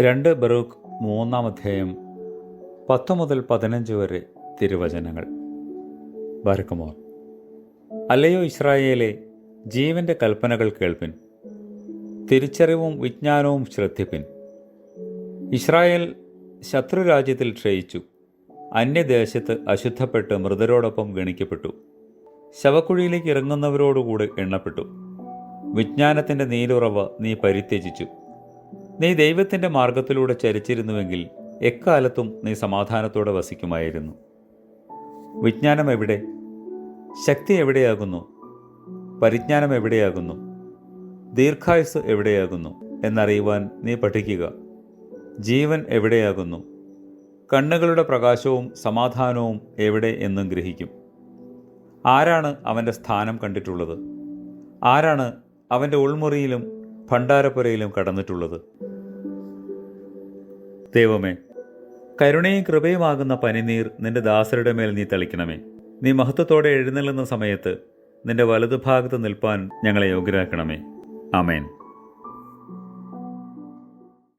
രണ്ട് ബറൂഖ് മൂന്നാം അധ്യായം പത്ത് മുതൽ പതിനഞ്ച് വരെ തിരുവചനങ്ങൾ. ബാരക്കുമോർ അല്ലയോ ഇസ്രായേലെ ജീവന്റെ കൽപ്പനകൾ കേൾപ്പിൻ. തിരിച്ചറിവും വിജ്ഞാനവും ശ്രദ്ധിപ്പിൻ. ഇസ്രായേൽ ശത്രുരാജ്യത്തിൽ ക്ഷയിച്ചു. അന്യദേശത്ത് അശുദ്ധപ്പെട്ട് മൃതരോടൊപ്പം ഗണിക്കപ്പെട്ടു. ശവക്കുഴിയിലേക്ക് ഇറങ്ങുന്നവരോടുകൂടി എണ്ണപ്പെട്ടു. വിജ്ഞാനത്തിന്റെ നീലുറവ് നീ പരിത്യജിച്ചു. നീ ദൈവത്തിന്റെ മാർഗത്തിലൂടെ ചരിച്ചിരുന്നുവെങ്കിൽ എക്കാലത്തും നീ സമാധാനത്തോടെ വസിക്കുമായിരുന്നു. വിജ്ഞാനം എവിടെ? ശക്തി എവിടെയാകുന്നു? പരിജ്ഞാനം എവിടെയാകുന്നു? ദീർഘായുസ് എവിടെയാകുന്നു? എന്നറിയുവാൻ നീ പഠിക്കുക. ജീവൻ എവിടെയാകുന്നു? കണ്ണുകളുടെ പ്രകാശവും സമാധാനവും എവിടെ എന്നും ഗ്രഹിക്കും. ആരാണ് അവന്റെ സ്ഥാനം കണ്ടിട്ടുള്ളത്? ആരാണ് അവന്റെ ഉൾമുറിയിലും ഭണ്ഡാരപ്പുരയിലും കടന്നിട്ടുള്ളത്? ദൈവമേ കരുണയും കൃപയുമാകുന്ന പനിനീർ നിന്റെ ദാസരുടെ മേൽ നീ തളിക്കണമേ. നീ മഹത്വത്തോടെ എഴുന്നള്ളുന്ന സമയത്ത് നിന്റെ വലതുഭാഗത്ത് നിൽപ്പാൻ ഞങ്ങളെ യോഗ്യരാക്കണമേ. ആമേൻ.